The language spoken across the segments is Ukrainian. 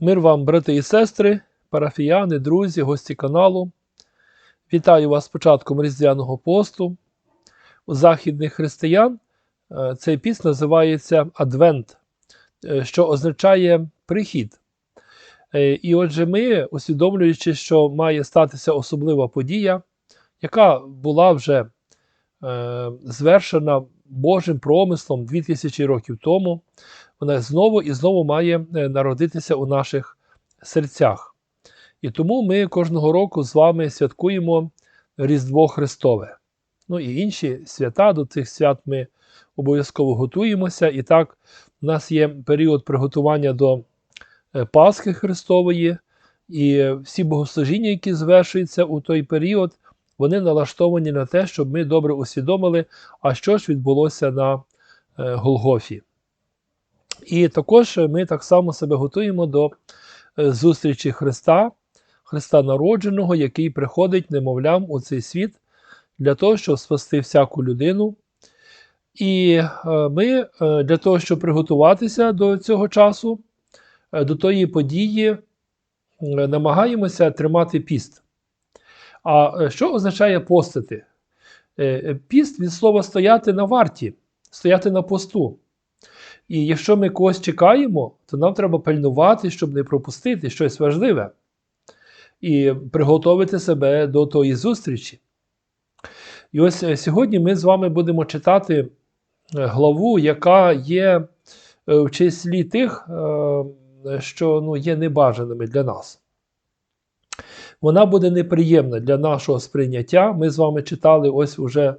Мир вам, брати і сестри, парафіяни, друзі, гості каналу. Вітаю вас з початком Різдвяного посту. У західних християн е, цей піст називається Адвент, е, що означає прихід. Е, І отже, ми, усвідомлюючи, що має статися особлива подія, яка була вже звершена Божим промислом 2000 років тому, вона знову і знову має е, народитися у наших серцях. І тому ми кожного року з вами святкуємо Різдво Христове. Ну і інші свята до цих свят ми обов'язково готуємося. І так, у нас є період приготування до е, Пасхи Христової, і всі богослужіння, які звершуються у той період, вони налаштовані на те, щоб ми добре усвідомили, а що ж відбулося на е, Голгофі. І також ми так само себе готуємо до е, зустрічі Христа, Христа народженого, який приходить немовлям у цей світ для того, щоб спасти всяку людину. І е, ми для того, щоб приготуватися до цього часу, до тої події, намагаємося тримати піст. А е, що означає постити? Е, е, Піст від слова стояти на варті, стояти на посту. І якщо ми когось чекаємо, то нам треба пильнувати, щоб не пропустити щось важливе і приготувати себе до тої зустрічі. І ось сьогодні ми з вами будемо читати главу, яка є в числі тих, що ну, є небажаними для нас. Вона буде неприємна для нашого сприйняття. Ми з вами читали ось уже,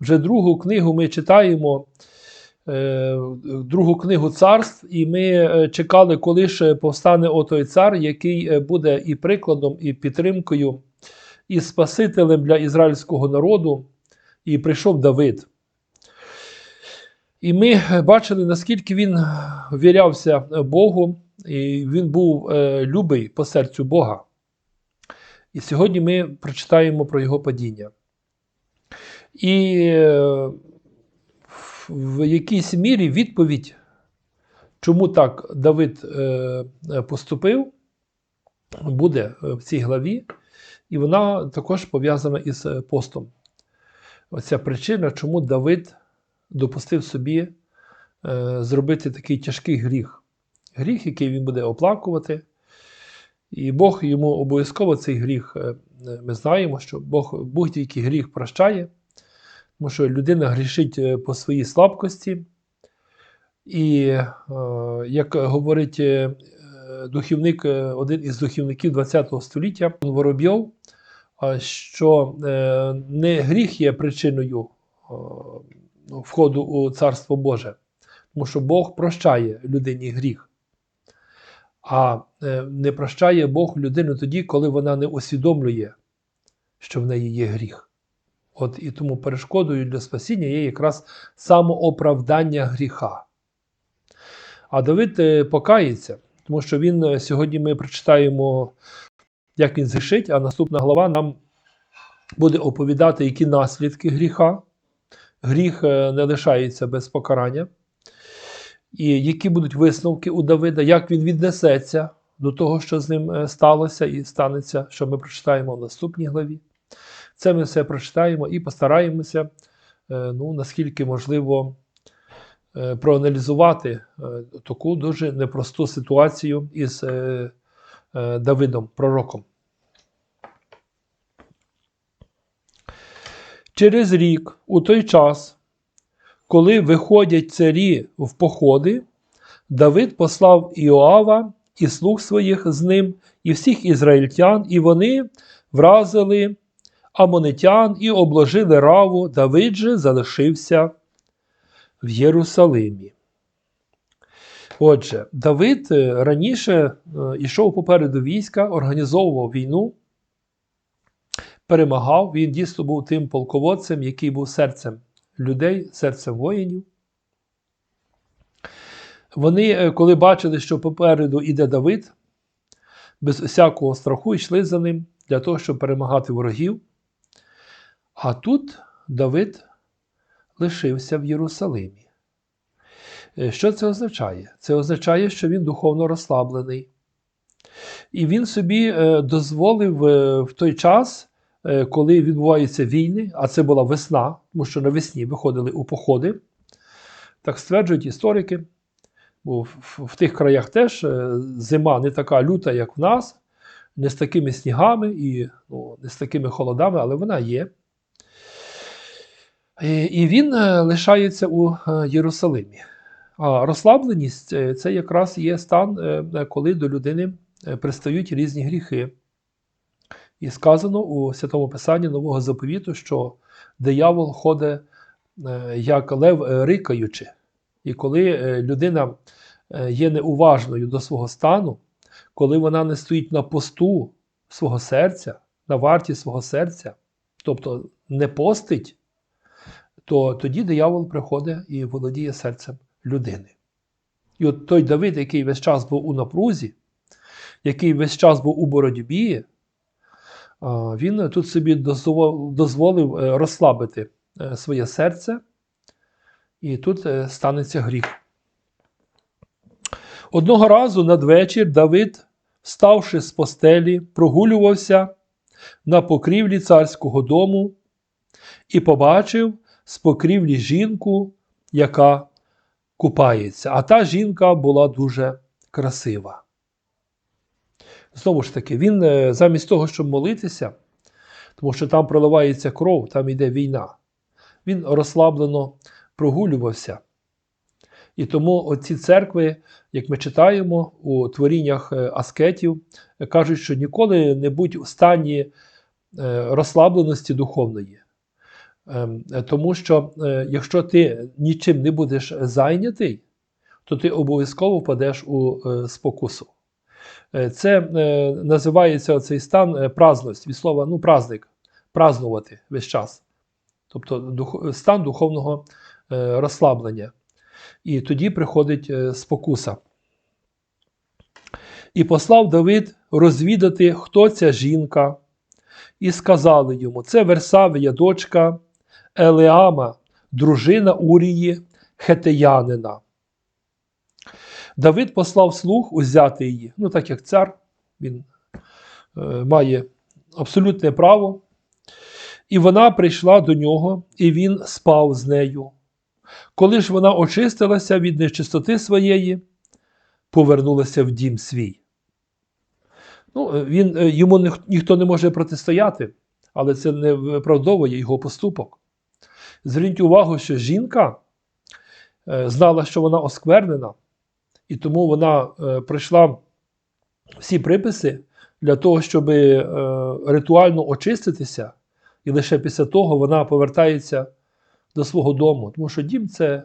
вже другу книгу. Ми читаємо е, другу книгу царств, і ми е, чекали, коли ж повстане отой цар, який е, буде і прикладом, і підтримкою, і Спасителем для ізраїльського народу. І прийшов Давид. І ми бачили, наскільки він вірявся Богу, і він був е, любий по серцю Бога. І сьогодні ми прочитаємо про його падіння. І е, в якійсь мірі відповідь, чому так Давид е, поступив, буде в цій главі, і вона також пов'язана із постом. Оця причина, чому Давид допустив собі е, зробити такий тяжкий гріх. Гріх, який він буде оплакувати. І Бог йому обов'язково цей гріх, е, ми знаємо, що Бог будь-який гріх прощає, тому що людина грішить е, по своїй слабкості. І, е, як говорить е, духівник, е, один із духівників ХХ століття, Воробйов, е, що е, не гріх є причиною е, входу у Царство Боже, тому що Бог прощає людині гріх. А е, не прощає Бог людину тоді, коли вона не усвідомлює, що в неї є гріх. От і тому перешкодою для спасіння є якраз самооправдання гріха. А Давид е, покається, тому що він е, сьогодні ми прочитаємо, як він згрішить, а наступна глава нам буде оповідати, які наслідки гріха. Гріх не лишається без покарання. І які будуть висновки у Давида, як він віднесеться до того, що з ним е, сталося і станеться, що ми прочитаємо в наступній главі. Це ми все прочитаємо і постараємося, е, ну, наскільки можливо, е, проаналізувати таку дуже непросту ситуацію із Давидом, пророком. Через рік, у той час, коли виходять царі в походи, Давид послав Іоава і слуг своїх з ним, і всіх ізраїльтян, і вони вразили амонитян і обложили раву. Давид же залишився в Єрусалимі. Отже, Давид е, раніше йшов попереду війська, організовував війну, перемагав. Він дійсно був тим полководцем, який був серцем людей, серцем воїнів. Вони, е, коли бачили, що попереду йде Давид, без всякого страху йшли за ним для того, щоб перемагати ворогів. А тут Давид лишився в Єрусалимі. Е, Що це означає? Це означає, що він духовно розслаблений. І він собі е, дозволив в той час, коли відбуваються війни, а це була весна, тому що навесні виходили у походи. Так стверджують історики. Бо в, тих краях теж е, зима не така люта, як в нас, не з такими снігами і ну, не з такими холодами, але вона є. І, і він е, лишається у е, Єрусалимі. А розслабленість е, це якраз є стан, е, коли до людини е, пристають різні гріхи. І сказано у Святому Писанні Нового заповіту, що диявол ходить е, як лев е, рикаючи. І коли е, людина є неуважною до свого стану, коли вона не стоїть на посту свого серця, на варті свого серця, тобто не постить, то тоді диявол приходить і володіє серцем людини. І от той Давид, який весь час був у напрузі, який весь час був у боротьбі, він тут собі дозволив, е, розслабити е, своє серце, і тут е, станеться гріх. Одного разу надвечір Давид, вставши з постелі, прогулювався на покрівлі царського дому і побачив з покрівлі жінку, яка купається. А та жінка була дуже красива. Знову ж таки, він е, замість того, щоб молитися, тому що там проливається кров, там йде війна, він розслаблено прогулювався. І тому оці церкви, як ми читаємо у творіннях е, аскетів, кажуть, що ніколи не будь у стані е, розслабленості духовної. Ем, Тому що якщо ти нічим не будеш зайнятий, то ти обов'язково впадеш у спокусу. Е, Це е, називається цей стан е, від слова ну, праздник, празнувати весь час. Тобто стан духовного розслаблення. І тоді приходить спокуса. І послав Давид розвідати, хто ця жінка, і сказали йому: це Версавія, дочка Елеама, дружина Урії, Хетеянина. Давид послав слуг узяти її. Ну, так як цар, він е, має абсолютне право. І вона прийшла до нього, і він спав з нею. Коли ж вона очистилася від нечистоти своєї, повернулася в дім свій. Ну, е, він, е, Йому ніх- ніхто не може протистояти, але це не виправдовує його поступок. Зверніть увагу, що жінка е, знала, що вона осквернена, і тому вона е, пройшла всі приписи для того, щоб е, ритуально очиститися, і лише після того вона повертається до свого дому. Тому що дім це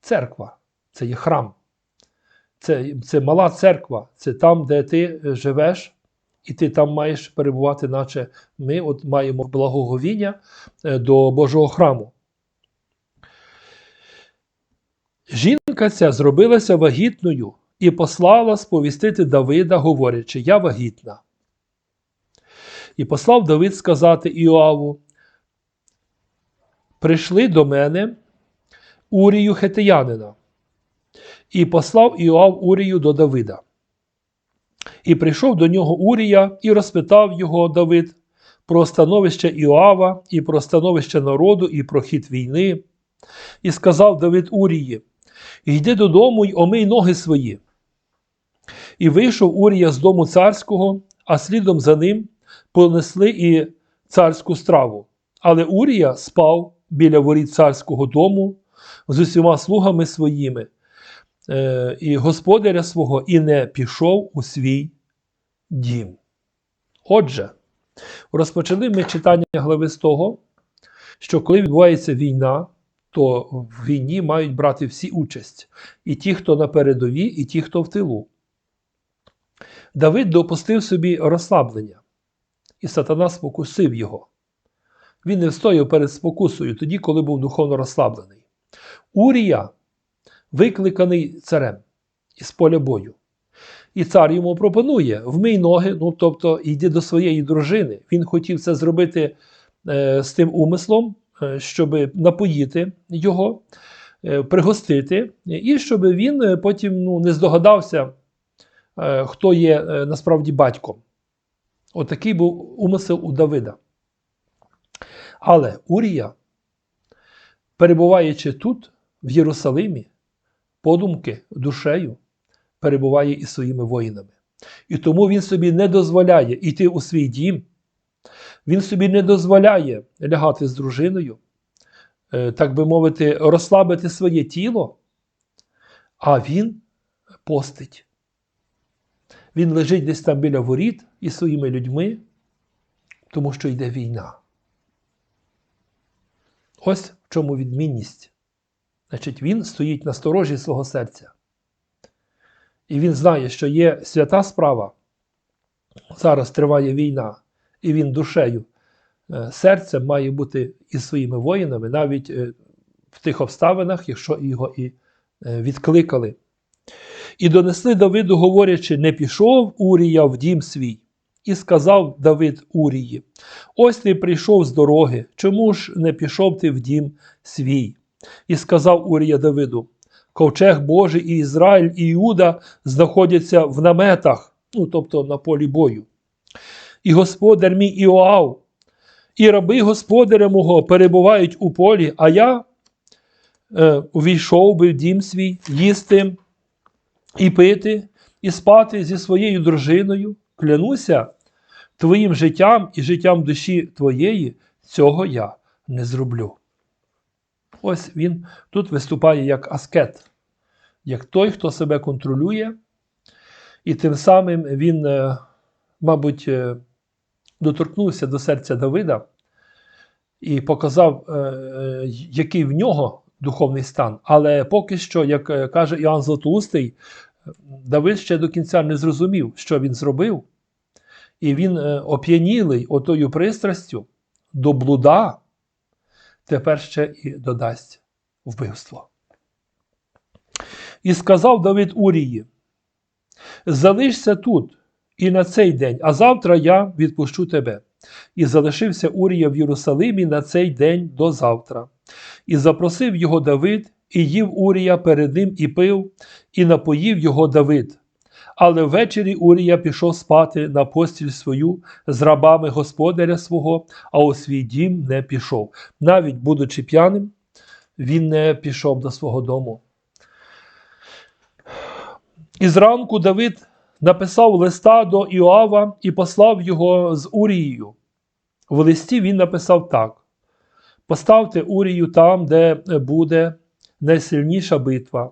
церква, це є храм. Це, це мала церква, це там, де ти живеш, і ти там маєш перебувати, наче ми от маємо благоговіння е, до Божого храму. Жінка ця зробилася вагітною і послала сповістити Давида, говорячи: Я вагітна. І послав Давид сказати Іоаву: Прийшли до мене Урію Хетеянина. І послав Іоав Урію до Давида. І прийшов до нього Урія і розпитав його Давид про становище Іоава, і про становище народу, і про хід війни. І сказав Давид Урії: Йди додому й омий ноги свої. І вийшов Урія з дому царського, а слідом за ним понесли і царську страву. Але Урія спав біля воріт царського дому з усіма слугами своїми е, і господаря свого, і не пішов у свій дім. Отже, розпочали ми читання глави з того, що коли відбувається війна, то в війні мають брати всі участь. І ті, хто на передовій, і ті, хто в тилу. Давид допустив собі розслаблення, і сатана спокусив його. Він не встояв перед спокусою тоді, коли був духовно розслаблений. Урія викликаний царем із поля бою. І цар йому пропонує: вмий ноги, ну тобто йди до своєї дружини. Він хотів це зробити е, з тим умислом, щоб напоїти його, е, пригостити, і щоб він е, потім ну, не здогадався е, хто є е, насправді батьком. Отакий був умисел у Давида. Але Урія, перебуваючи тут, в Єрусалимі, подумки душею, перебуває із своїми воїнами. І тому він собі не дозволяє йти у свій дім, він собі не дозволяє лягати з дружиною, е, так би мовити, розслабити своє тіло, а він постить. Він лежить десь там біля воріт із своїми людьми, тому що йде війна. Ось в чому відмінність. Значить, він стоїть на сторожі свого серця. І він знає, що є свята справа. Зараз триває війна, і він душею, е, серцем має бути із своїми воїнами, навіть е, в тих обставинах, якщо його і е, відкликали. І донесли Давиду, говорячи: не пішов Урія в дім свій. І сказав Давид Урії: Ось ти прийшов з дороги, чому ж не пішов ти в дім свій? І сказав Урія Давиду: Ковчег Божий і Ізраїль і Іуда знаходяться в наметах, ну тобто на полі бою. І господар мій Іоав, і раби господаря мого перебувають у полі, а я е, увійшов би в дім свій їсти і пити, і спати зі своєю дружиною, клянуся твоїм життям і життям душі твоєї, цього я не зроблю. Ось він тут виступає як аскет, як той, хто себе контролює, і тим самим він, е, мабуть, е, доторкнувся до серця Давида і показав, е, е, який в нього духовний стан. Але поки що, як е, каже Іоанн Златоустий, Давид ще до кінця не зрозумів, що він зробив. І він оп'янілий отою пристрастю до блуда, тепер ще і додасть вбивство. І сказав Давид Урії: Залишся тут і на цей день, а завтра я відпущу тебе. І залишився Урія в Єрусалимі на цей день до завтра. І запросив його Давид, і їв Урія перед ним і пив, і напоїв його Давид. Але ввечері Урія пішов спати на постіль свою з рабами господаря свого, а у свій дім не пішов. Навіть будучи п'яним, він не пішов до свого дому. І зранку Давид написав листа до Іоава і послав його з Урією. В листі він написав так: Поставте Урію там, де буде найсильніша битва,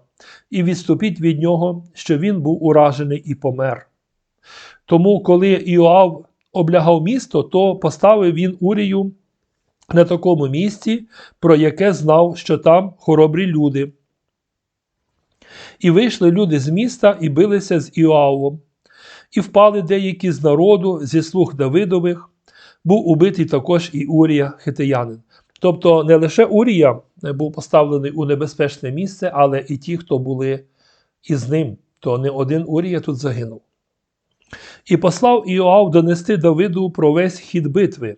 і відступіть від нього, що він був уражений і помер. Тому, коли Іоав облягав місто, то поставив він Урію на такому місці, про яке знав, що там хоробрі люди. І вийшли люди з міста і билися з Іоавом. І впали деякі з народу зі слуг Давидових, був убитий також і Урія хитиянин. Тобто не лише Урія був поставлений у небезпечне місце, але і ті, хто були із ним, то не один Урія тут загинув. І послав Іоав донести Давиду про весь хід битви,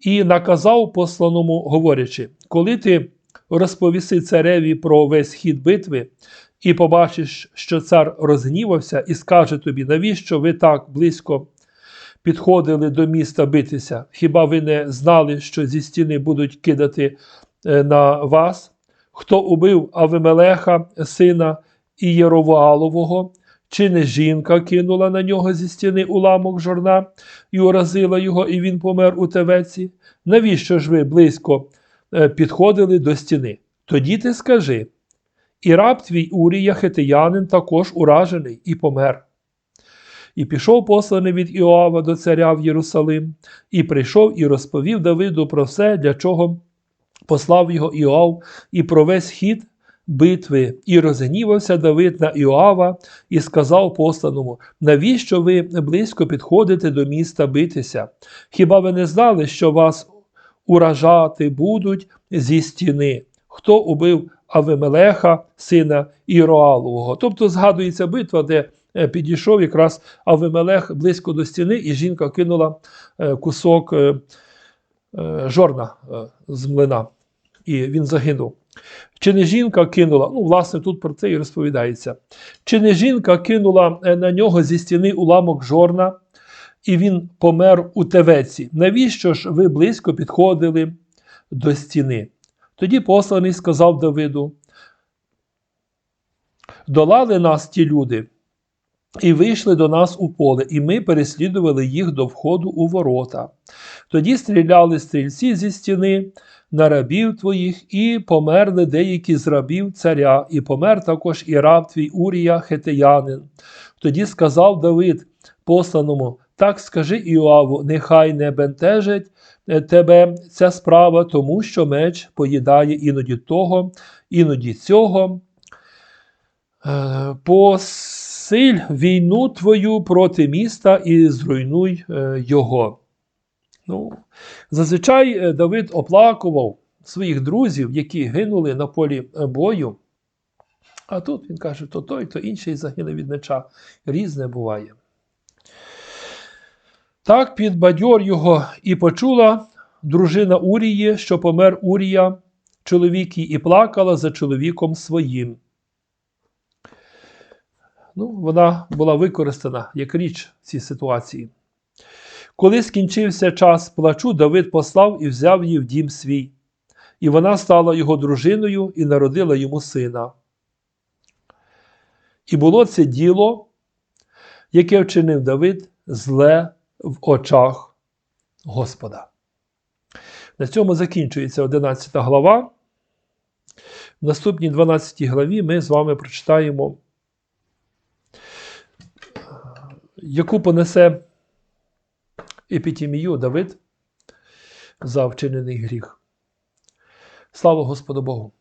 і наказав посланому, говорячи: коли ти розповіси цареві про весь хід битви, і побачиш, що цар розгнівався, і скаже тобі, навіщо ви так близько підходили до міста битися? Хіба ви не знали, що зі стіни будуть кидати е, на вас? Хто убив Авимелеха, сина Ієровоалового? Чи не жінка кинула на нього зі стіни уламок жорна і уразила його, і він помер у тевеці? Навіщо ж ви близько підходили до стіни? Тоді ти скажи. І раб твій Урія хитиянин також уражений і помер. І пішов посланий від Іоава до царя в Єрусалим, і прийшов і розповів Давиду про все, для чого послав його Іоав, і про весь хід битви. І розгнівався Давид на Іоава і сказав посланому: навіщо ви близько підходите до міста битися? Хіба ви не знали, що вас уражати будуть зі стіни? Хто убив Авимелеха, сина Іроалового. Тобто згадується битва, де е, підійшов якраз Авимелех близько до стіни, і жінка кинула е, кусок е, жорна з млина, і він загинув. Чи не жінка кинула, ну, власне, тут про це і розповідається. Чи не жінка кинула на нього зі стіни уламок жорна, і він помер у тевеці? Навіщо ж ви близько підходили до стіни? Тоді посланий сказав Давиду: Долали нас ті люди, і вийшли до нас у поле, і ми переслідували їх до входу у ворота. Тоді стріляли стрільці зі стіни на рабів твоїх, і померли деякі з рабів царя, і помер також і раб твій Урія Хетеянин. Тоді сказав Давид посланому: Так скажи Іоаву, нехай не бентежить е, тебе ця справа, тому що меч поїдає іноді того, іноді цього. Е, Посиль війну твою проти міста і зруйнуй е, його. Ну, зазвичай Давид оплакував своїх друзів, які гинули на полі бою. А тут він каже: то той, то інший загине від меча. Різне буває. Так підбадьор його і почула дружина Урії, що помер Урія, чоловік і плакала за чоловіком своїм. Ну, вона була використана як річ в цій ситуації. Коли скінчився час плачу, Давид послав і взяв її в дім свій, і вона стала його дружиною і народила йому сина. І було це діло, яке вчинив Давид, зле в очах Господа. На цьому закінчується 11 глава. В наступній 12 главі ми з вами прочитаємо, яку понесе епітімію Давид за вчинений гріх. Слава Господу Богу!